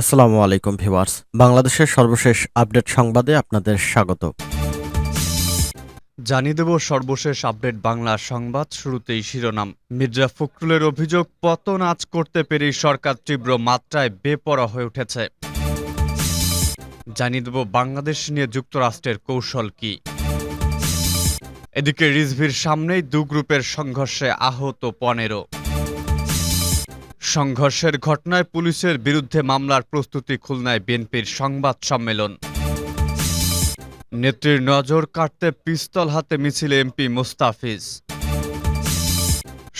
আসসালামু আলাইকুম ভিউয়ার্স। বাংলাদেশের সর্বশেষ আপডেট সংবাদে আপনাদের স্বাগত। জানিয়ে দেব সর্বশেষ আপডেট বাংলা সংবাদ শুরুতেই শিরোনাম। মির্জা ফখরুলের অভিযোগ, পতন আজ করতে পেরেই সরকার তীব্র মাত্রায় বেপরা হয়ে উঠেছে। জানিয়ে দেব বাংলাদেশ নিয়ে যুক্তরাষ্ট্রের কৌশল কি। এদিকে রিজভির সামনেই দু গ্রুপের সংঘর্ষে আহত পনেরো। সংঘর্ষের ঘটনায় পুলিশের বিরুদ্ধে মামলার প্রস্তুতি খুলনায় বিএনপির সংবাদ সম্মেলন। নেত্রীর নজর কাটতে পিস্তল হাতে মিছিলে এমপি মোস্তাফিজ।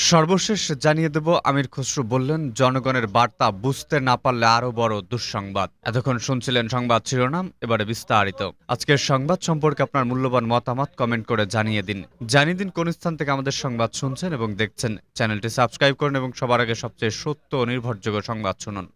সর্বশেষ জানিয়ে দেব, আমির খসরু বললেন, জনগণের বার্তা বুঝতে না পারলে আরও বড় দুঃসংবাদ। এতক্ষণ শুনছিলেন সংবাদ শিরোনাম, এবারে বিস্তারিত। আজকের সংবাদ সম্পর্কে আপনার মূল্যবান মতামত কমেন্ট করে জানিয়ে দিন। জানিয়ে দিন কোন স্থান থেকে আমাদের সংবাদ শুনছেন এবং দেখছেন। চ্যানেলটি সাবস্ক্রাইব করুন এবং সবার আগে সবচেয়ে সত্য ও নির্ভরযোগ্য সংবাদ শুনুন।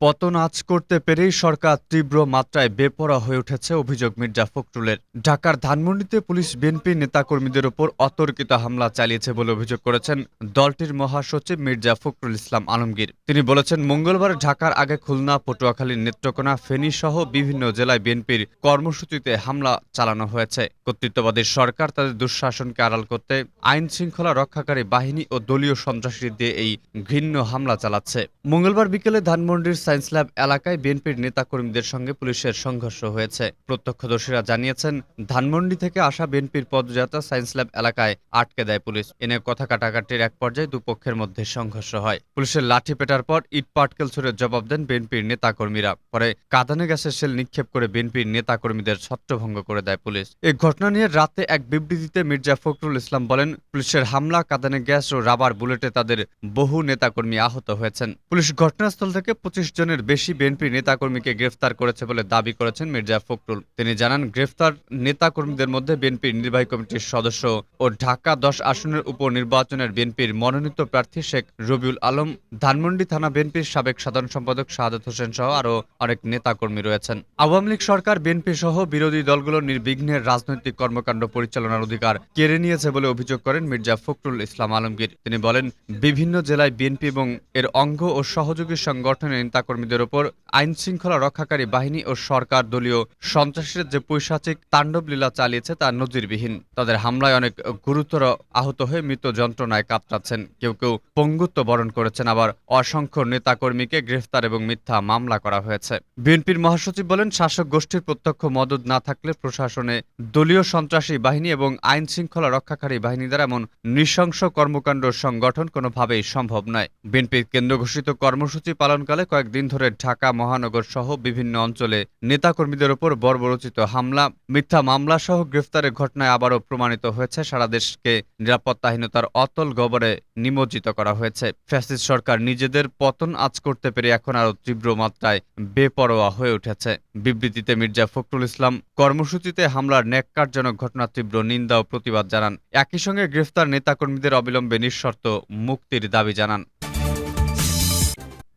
পতন আজ করতে পেরেই সরকার তীব্র মাত্রায় বেপরা হয়ে উঠেছে অভিযোগ মির্জা ফখরুলের। ঢাকার ধানমন্ডিতে পুলিশ, বিএনপি নেতাকর্মীদের ওপর অতর্কিত হামলা চালিয়েছে বলে অভিযোগ করেছেন দলটির মহাসচিব মির্জা ফখরুল ইসলাম আলমগীর। তিনি বলেছেন, মঙ্গলবার ঢাকার আগে খুলনা পটুয়াখালী নেত্রকোনা ফেনী সহ বিভিন্ন জেলায় বিএনপির কর্মসূচিতে হামলা চালানো হয়েছে। কর্তৃত্ববাদী সরকার তাদের দুঃশাসনকে আড়াল করতে আইন শৃঙ্খলা রক্ষাকারী বাহিনী ও দলীয় সন্ত্রাসী দিয়ে এই ঘৃণ্য হামলা চালাচ্ছে। মঙ্গলবার বিকেলে ধানমন্ডির সায়েন্স ল্যাব এলাকায় বিএনপির নেতাকর্মীদের সঙ্গে পুলিশের সংঘর্ষ হয়েছে। প্রত্যক্ষদর্শীরা জানিয়েছেন, ধানমন্ডি থেকে আসা বিএনপির পদযাত্রা সায়েন্স ল্যাব এলাকায় আটকে দেয় পুলিশ। এনে কথা কাটাকাটির এক পর্যায়ে দুপক্ষের মধ্যে সংঘর্ষ হয়। পুলিশের লাঠি পেটার পর ইট পাটকেল ছুড়ে জবাব দেন বিএনপির নেতাকর্মীরা। পরে কাঁদানে গ্যাসের সেল নিক্ষেপ করে বিএনপির নেতাকর্মীদের ছত্রভঙ্গ করে দেয় পুলিশ। এই ঘটনা নিয়ে রাতে এক বিবৃতিতে মির্জা ফখরুল ইসলাম বলেন, পুলিশের হামলা, কাঁদানে গ্যাস ও রাবার বুলেটে তাদের বহু নেতাকর্মী আহত হয়েছেন। পুলিশ ঘটনাস্থল থেকে পঁচিশ জনের বেশি বিএনপি নেতাকর্মীকে গ্রেফতার করেছে বলে দাবি করেছেন মির্জা ফখরুল। তিনি জানান, গ্রেফতার নেতাকর্মীদের মধ্যে বিএনপির নির্বাহী কমিটির সদস্য ও ঢাকা দশ আসনের উপনির্বাচনের বিএনপির মনোনীত প্রার্থী শেখ রবিউল আলম, ধানমন্ডি থানা বিএনপির সাবেক সাধারণ সম্পাদক শাহাদত হোসেন সহ আরও অনেক নেতাকর্মী রয়েছেন। আওয়ামী লীগ সরকার বিএনপি সহ বিরোধী দলগুলোর নির্বিঘ্নের রাজনৈতিক কর্মকাণ্ড পরিচালনার অধিকার কেড়ে নিয়েছে বলে অভিযোগ করেন মির্জা ফখরুল ইসলাম আলমগীর। তিনি বলেন, বিভিন্ন জেলায় বিএনপি এবং এর অঙ্গ ও সহযোগী সংগঠনের নেতাকর্মীদের ওপর আইন শৃঙ্খলা রক্ষাকারী বাহিনী ও সরকার দলীয় সন্ত্রাসীদের যে পৈশাচিক তাণ্ডব লীলা চালিয়েছে তা নজিরবিহীন। তাদের হামলায় অনেক গুরুতর আহত হয়ে মৃত যন্ত্রণায় কাতরাচ্ছেন। কেউ কেউ পঙ্গুত্ব বরণ করেছেন, আবার অসংখ্য নেতাকর্মীকে গ্রেফতার এবং মিথ্যা মামলা করা হয়েছে। বিএনপির মহাসচিব বলেন, শাসক গোষ্ঠীর প্রত্যক্ষ মদত না থাকলে প্রশাসনে দলীয় সন্ত্রাসী বাহিনী এবং আইন শৃঙ্খলা রক্ষাকারী বাহিনী দ্বারা এমন নৃশংস কর্মকাণ্ড সংগঠন কোনোভাবেই সম্ভব নয়। বিএনপির কেন্দ্র ঘোষিত কর্মসূচি পালনকালে কয়েকদিন ধরে ঢাকা মহানগর সহ বিভিন্ন অঞ্চলে নেতাকর্মীদের ওপর বর্বরচিত হামলা, মিথ্যা মামলা সহ গ্রেফতারের ঘটনায় আবারও প্রমাণিত হয়েছে। সারা দেশকে নিরাপত্তাহীনতার অতল গবরে নিমজ্জিত করা হয়েছে। ফ্যাসিস্ট সরকার নিজেদের পতন আজ করতে পেরে এখন আরও তীব্র মাত্রায় বেপরোয়া হয়ে উঠেছে। বিবৃতিতে মির্জা ফখরুল ইসলাম কর্মসূচিতে হামলার ন্যাক্কারজনক ঘটনা তীব্র নিন্দা ও প্রতিবাদ জানান। একই সঙ্গে গ্রেফতার নেতাকর্মীদের অবিলম্বে নিঃশর্ত মুক্তির দাবি জানান।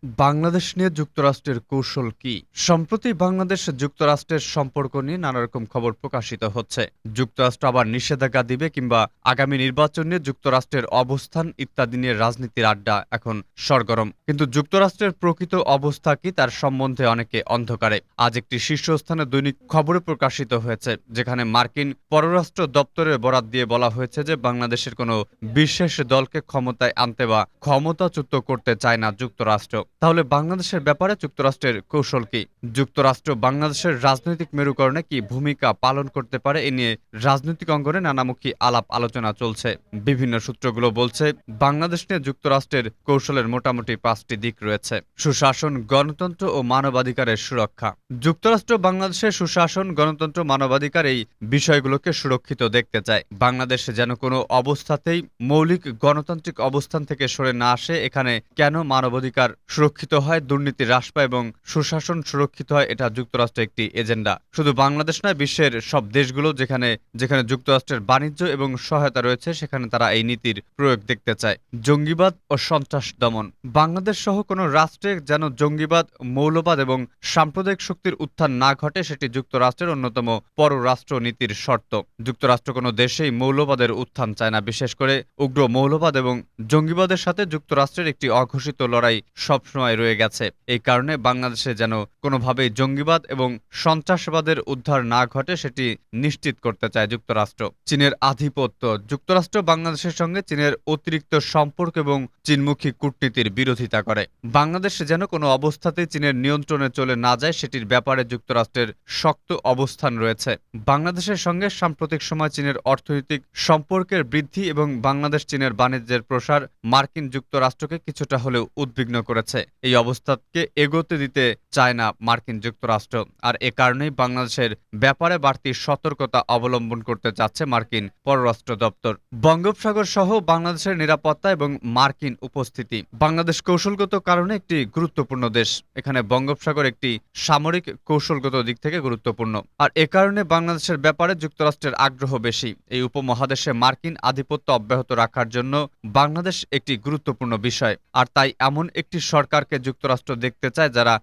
বাংলাদেশ নিয়ে যুক্তরাষ্ট্রের কৌশল কি? সম্প্রতি বাংলাদেশ যুক্তরাষ্ট্রের সম্পর্ক নিয়ে নানা রকম খবর প্রকাশিত হচ্ছে। যুক্তরাষ্ট্র আবার নিষেধাজ্ঞা দিবে কিংবা আগামী নির্বাচন নিয়ে যুক্তরাষ্ট্রের অবস্থান ইত্যাদি নিয়ে রাজনীতির আড্ডা এখন সরগরম। কিন্তু যুক্তরাষ্ট্রের প্রকৃত অবস্থা কি তার সম্বন্ধে অনেকে অন্ধকারে। আজ একটি শীর্ষস্থানে দৈনিক খবরে প্রকাশিত হয়েছে, যেখানে মার্কিন পররাষ্ট্র দপ্তরের বরাত দিয়ে বলা হয়েছে যে বাংলাদেশের কোনো বিশেষ দলকে ক্ষমতায় আনতে বা ক্ষমতাচ্যুত করতে চায় না যুক্তরাষ্ট্র। তাহলে বাংলাদেশের ব্যাপারে যুক্তরাষ্ট্রের কৌশল কি? যুক্তরাষ্ট্র বাংলাদেশের রাজনৈতিক মেরুকরণে কি ভূমিকা পালন করতে পারে? এ নিয়ে রাজনৈতিক অঙ্গনে নানামুখী আলাপ আলোচনা চলছে। বিভিন্ন সূত্রগুলো বলছে, বাংলাদেশ নিয়ে যুক্তরাষ্ট্রের কৌশলের মোটামুটি পাঁচটি দিক রয়েছে। সুশাসন, গণতন্ত্র ও মানবাধিকারের সুরক্ষা। যুক্তরাষ্ট্র বাংলাদেশের সুশাসন, গণতন্ত্র, মানবাধিকার এই বিষয়গুলোকে সুরক্ষিত দেখতে চায়। বাংলাদেশ যেন কোনো অবস্থাতেই মৌলিক গণতান্ত্রিক অবস্থান থেকে সরে না আসে, এখানে কেন মানবাধিকার সুরক্ষিত হয়, দুর্নীতি হ্রাস পায় এবং সুশাসন সুরক্ষিত হয়, এটা যুক্তরাষ্ট্রের একটি এজেন্ডা। শুধু বাংলাদেশ নয়, বিশ্বের সব দেশগুলো যেখানে যেখানে যুক্তরাষ্ট্রের বাণিজ্য এবং সহায়তা রয়েছে, সেখানে তারা এই নীতির প্রয়োগ দেখতে চায়। জঙ্গিবাদ ও সন্ত্রাস দমন। বাংলাদেশ সহ কোনো রাষ্ট্রে যেন জঙ্গিবাদ, মৌলবাদ এবং সাম্প্রদায়িক শক্তির উত্থান না ঘটে, সেটি যুক্তরাষ্ট্রের অন্যতম পররাষ্ট্র নীতির শর্ত। যুক্তরাষ্ট্র কোনো দেশেই মৌলবাদের উত্থান চায় না, বিশেষ করে উগ্র মৌলবাদ এবং জঙ্গিবাদের সাথে যুক্তরাষ্ট্রের একটি অঘোষিত লড়াই সবসময় সবসময় রয়ে গেছে। এই কারণে বাংলাদেশে যেন কোনোভাবেই জঙ্গিবাদ এবং সন্ত্রাসবাদের উদ্ধার না ঘটে সেটি নিশ্চিত করতে চায় যুক্তরাষ্ট্র। চীনের আধিপত্য। যুক্তরাষ্ট্র বাংলাদেশের সঙ্গে চীনের অতিরিক্ত সম্পর্ক এবং চীনমুখী কূটনীতির বিরোধিতা করে। বাংলাদেশ যেন কোনো অবস্থাতেই চীনের নিয়ন্ত্রণে চলে না যায় সেটির ব্যাপারে যুক্তরাষ্ট্রের শক্ত অবস্থান রয়েছে। বাংলাদেশের সঙ্গে সাম্প্রতিক সময় চীনের অর্থনৈতিক সম্পর্কের বৃদ্ধি এবং বাংলাদেশ চীনের বাণিজ্যের প্রসার মার্কিন যুক্তরাষ্ট্রকে কিছুটা হলেও উদ্বিগ্ন করেছে। এই অবস্থাকে এগোতে দিতে চায় না মার্কিন যুক্তরাষ্ট্র আর এ কারণেই বাংলাদেশের ব্যাপারে বাড়তি সতর্কতা অবলম্বন করতে যাচ্ছে মার্কিন পররাষ্ট্র দপ্তর। বঙ্গোপসাগর সহ বাংলাদেশের নিরাপত্তা এবং মার্কিন উপস্থিতি। বাংলাদেশ কৌশলগত কারণে একটি গুরুত্বপূর্ণ দেশ। এখানে বঙ্গোপসাগর একটি সামরিক কৌশলগত দিক থেকে গুরুত্বপূর্ণ। আর এ কারণে বাংলাদেশের ব্যাপারে যুক্তরাষ্ট্রের আগ্রহ বেশি। এই উপমহাদেশে মার্কিন আধিপত্য অব্যাহত রাখার জন্য বাংলাদেশ একটি গুরুত্বপূর্ণ বিষয়। আর তাই এমন একটি সরকারকে যুক্তরাষ্ট্র দেখতে চায় যারা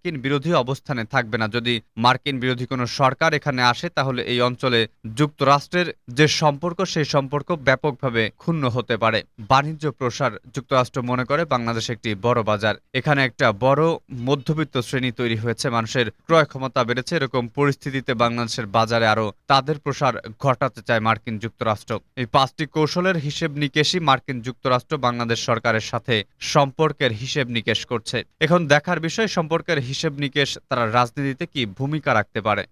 বিরোধী অবস্থানে থাকবে না। যদি মার্কিন বিরোধী কোনো সরকার এখানে আসে, তাহলে এই অঞ্চলে যুক্তরাষ্ট্রের যে সম্পর্ক, সেই সম্পর্ক ব্যাপকভাবে ক্ষুণ্ণ হতে পারে। বাণিজ্য প্রসার যুক্তরাষ্ট্র মনে করে, বাংলাদেশ একটি বড় বাজার। এখানে একটা বড় মধ্যবিত্ত শ্রেণি তৈরি হয়েছে, মানুষের ক্রয় ক্ষমতা বেড়েছে। এরকম পরিস্থিতিতে বাংলাদেশের বাজারে আরও তাদের প্রসার ঘটাতে চায় মার্কিন যুক্তরাষ্ট্র। এই পাঁচটি কৌশলের হিসেব নিকেশই মার্কিন যুক্তরাষ্ট্র বাংলাদেশ সরকারের সাথে সম্পর্কের হিসেব নিকেশ করছে। এখন দেখার বিষয়, সম্পর্কের হিসেব নিকেশ তারা রাজনীতিতে কি ভূমিকা রাখতে পারে?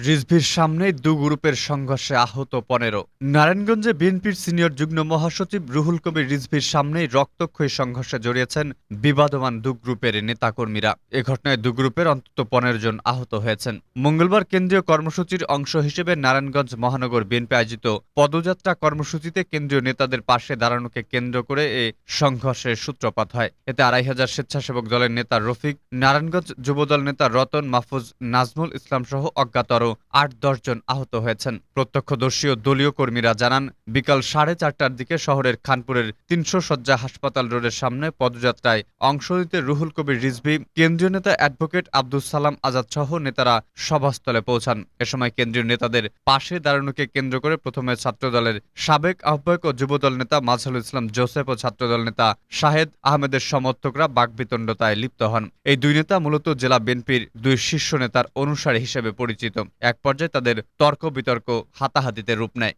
রিজভির সামনে দু গ্রুপের সংঘর্ষে আহত পনেরো। নারায়ণগঞ্জে বিএনপির সিনিয়র যুগ্ম মহাসচিব রুহুল কবির রিজভির সামনেই রক্তক্ষয়ী সংঘর্ষে জড়িয়েছেন বিবাদমান দু গ্রুপের নেতাকর্মীরা। এ ঘটনায় দু গ্রুপের অন্তত পনেরো জন আহত হয়েছেন। মঙ্গলবার কেন্দ্রীয় কর্মসূচির অংশ হিসেবে নারায়ণগঞ্জ মহানগর বিএনপি আয়োজিত পদযাত্রা কর্মসূচিতে কেন্দ্রীয় নেতাদের পাশে দাঁড়ানোকে কেন্দ্র করে এ সংঘর্ষের সূত্রপাত হয়। এতে আড়াই হাজার স্বেচ্ছাসেবক দলের নেতা রফিক, নারায়ণগঞ্জ যুবদল নেতা রতন, মাহফুজ, নাজমুল ইসলাম সহ অজ্ঞাত আরও আট দশজন আহত হয়েছেন। প্রত্যক্ষদর্শী ও দলীয় কর্মীরা জানান, বিকাল সাড়ে চারটার দিকে শহরের খানপুরের তিনশো শয্যা হাসপাতাল রোডের সামনে পদযাত্রায় অংশ নিতে রুহুল কবির রিজভি, কেন্দ্রীয় নেতা অ্যাডভোকেট আব্দুল সালাম আজাদ সহ নেতারা সভাস্থলে পৌঁছান। এ সময় কেন্দ্রীয় নেতাদের পাশে দাঁড়ানোকে কেন্দ্র করে প্রথমে ছাত্রদলের সাবেক আহ্বায়ক ও যুবদল নেতা মাজহারুল ইসলাম জোসেফ ও ছাত্রদল নেতা শাহেদ আহমেদের সমর্থকরা বাকবিতণ্ডতায় লিপ্ত হন। এই দুই নেতা মূলত জেলা বিএনপির দুই শীর্ষ নেতার অনুসারী হিসেবে পরিচিত। এক পর্যায়ে তাদের তর্ক বিতর্ক হাতাহাতিতে রূপ নেয়।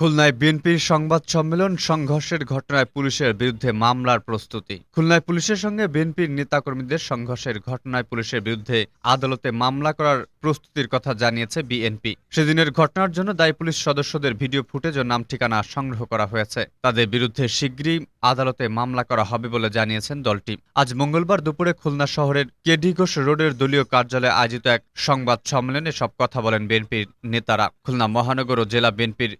খুলনায় বিএনপির সংবাদ সম্মেলন, সংঘর্ষের ঘটনায় পুলিশের বিরুদ্ধে মামলার প্রস্তুতি। খুলনায় পুলিশের সঙ্গে বিএনপির নেতাকর্মীদের সংঘর্ষের ঘটনায় পুলিশের বিরুদ্ধে আদালতে মামলা করার প্রস্তুতির কথা জানিয়েছে বিএনপি। সেদিনের ঘটনার জন্য দায়ী পুলিশ সদস্যদের ভিডিও ফুটেজ ও নাম ঠিকানা সংগ্রহ করা হয়েছে। তাদের বিরুদ্ধে শীঘ্রই আদালতে মামলা করা হবে বলে জানিয়েছেন দলটি। আজ মঙ্গলবার দুপুরে খুলনা শহরের কেডি ঘোষ রোডের দলীয় কার্যালয়ে আয়োজিত এক সংবাদ সম্মেলনে সব কথা বলেন বিএনপির নেতারা। খুলনা মহানগর ও জেলা বিএনপির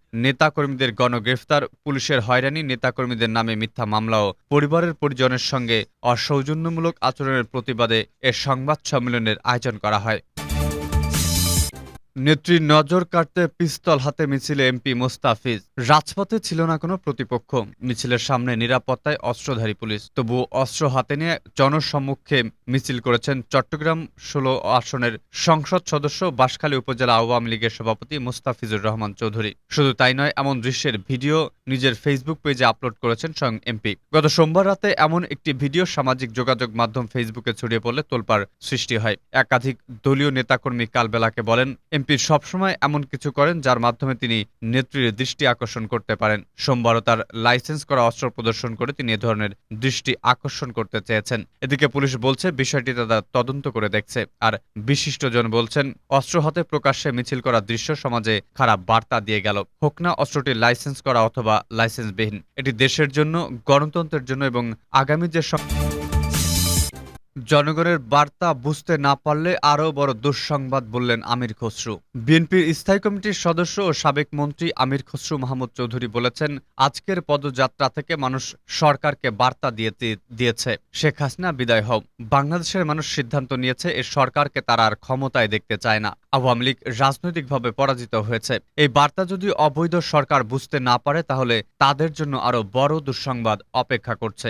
নেতাকর্মীদের গণগ্রেফতার, পুলিশের হয়রানি, নেতাকর্মীদের নামে মিথ্যা মামলা ও পরিবারের পরিজনের সঙ্গে অসৌজন্যমূলক আচরণের প্রতিবাদে এ সংবাদ সম্মেলনের আয়োজন করা হয়। নেত্রীর নজর কাটতে পিস্তল হাতে মিছিলে এমপি মোস্তাফিজ। রাজপথে ছিল না কোনো প্রতিপক্ষ। মিছিলের সামনে নিরাপত্তায় অস্ত্রধারী পুলিশ। তবুও অস্ত্র হাতে নিয়ে জনসম্মুখে মিছিল করেছেন চট্টগ্রাম ষোলো আসনের সংসদ সদস্য বাঁশখালী উপজেলা আওয়ামী লীগের সভাপতি মোস্তাফিজুর রহমান চৌধুরী। শুধু তাই নয়, এমন দৃশ্যের ভিডিও নিজের ফেসবুক পেজে আপলোড করেছেন স্বয়ং এমপি। গত সোমবার রাতে এমন একটি ভিডিও সামাজিক যোগাযোগ মাধ্যম ফেসবুকে ছড়িয়ে পড়লে তোলপাড় সৃষ্টি হয়। একাধিক দলীয় নেতাকর্মী কালবেলাকে বলেন, এমপি সবসময় এমন কিছু করেন যার মাধ্যমে তিনি নেত্রীর দৃষ্টি আকর্ষণ করতে পারেন। সোমবারও তার লাইসেন্স করা অস্ত্র প্রদর্শন করে তিনি এ ধরনের দৃষ্টি আকর্ষণ করতে চেয়েছেন। এদিকে পুলিশ বলছে, বিষয়টি তারা তদন্ত করে দেখছে। আর বিশিষ্টজন বলছেন, অস্ত্র হাতে প্রকাশ্যে মিছিল করা দৃশ্য সমাজে খারাপ বার্তা দিয়ে গেল। হোক না অস্ত্রটি লাইসেন্স করা অথবা লাইসেন্সবিহীন, এটি দেশের জন্য, গণতন্ত্রের জন্য এবং আগামী যে জনগণের বার্তা বুঝতে না পারলে আরও বড় দুঃসংবাদ বললেন আমির খসরু। বিএনপির স্থায়ী কমিটির সদস্য ও সাবেক মন্ত্রী আমির খসরু মাহমুদ চৌধুরী বলেছেন, আজকের পদযাত্রা থেকে মানুষ সরকারকে বার্তা দিয়েতে দিয়েছে। শেখ হাসিনা বিদায় হোক। বাংলাদেশের মানুষ সিদ্ধান্ত নিয়েছে, এ সরকারকে তারা আর ক্ষমতায় দেখতে চায় না। আওয়ামী লীগ রাজনৈতিকভাবে পরাজিত হয়েছে। এই বার্তা যদি অবৈধ সরকার বুঝতে না পারে, তাহলে তাদের জন্য আরও বড় দুঃসংবাদ অপেক্ষা করছে।